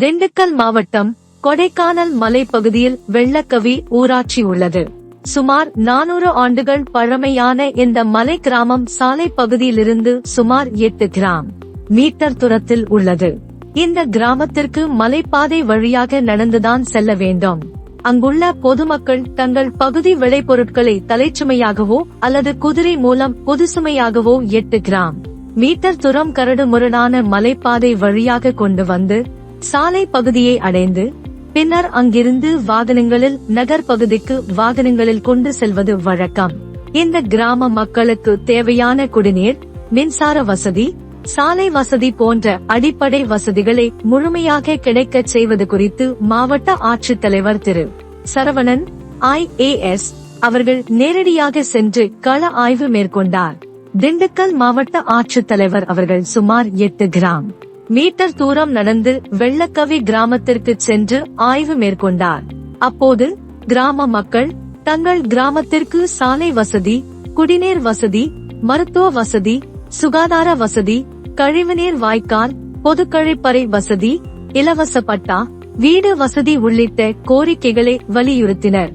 திண்டுக்கல் மாவட்டம் கொடைக்கானல் மலைப்பகுதியில் வெள்ளக்கவி ஊராட்சி உள்ளது. சுமார் நானூறு ஆண்டுகள் பழமையான இந்த மலை கிராமம் சாலை பகுதியிலிருந்து சுமார் எட்டு கிராம் மீட்டர் தூரத்தில் உள்ளது. இந்த கிராமத்திற்கு மலைப்பாதை வழியாக நடந்துதான் செல்ல வேண்டும். அங்குள்ள பொதுமக்கள் தங்கள் பகுதி விளைபொருட்களை தலைச்சுமையாகவோ அல்லது குதிரை மூலம் பொதுசுமையாகவோ எட்டு கிராம் மீட்டர் துரம் கரடு முரடான மலைப்பாதை வழியாக கொண்டு வந்து சாலை பகுதியை அடைந்து பின்னர் அங்கிருந்து வாகனங்களில் நகர் பகுதிக்கு வாகனங்களில் கொண்டு செல்வது வழக்கம். இந்த கிராம மக்களுக்கு தேவையான குடிநீர் மின்சார வசதி சாலை வசதி போன்ற அடிப்படை வசதிகளை முழுமையாக கிடைக்கச் செய்வது குறித்து மாவட்ட ஆட்சித்தலைவர் திரு. சரவணன் ஐ ஏ எஸ் அவர்கள் நேரடியாக சென்று கள ஆய்வு மேற்கொண்டார். திண்டுக்கல் மாவட்ட ஆட்சித்தலைவர் அவர்கள் சுமார் எட்டு கிராம். மீட்டர் தூரம் நடந்து வெள்ளக்கவி கிராமத்திற்கு சென்று ஆய்வு மேற்கொண்டார். அப்போது கிராம மக்கள் தங்கள் கிராமத்திற்கு சாலை வசதி குடிநீர் வசதி மருத்துவ வசதி சுகாதார வசதி கழிவுநீர் வாய்க்கால் பொது கழிப்பறை வசதி இலவச பட்டா வீடு வசதி உள்ளிட்ட கோரிக்கைகளை வலியுறுத்தினர்.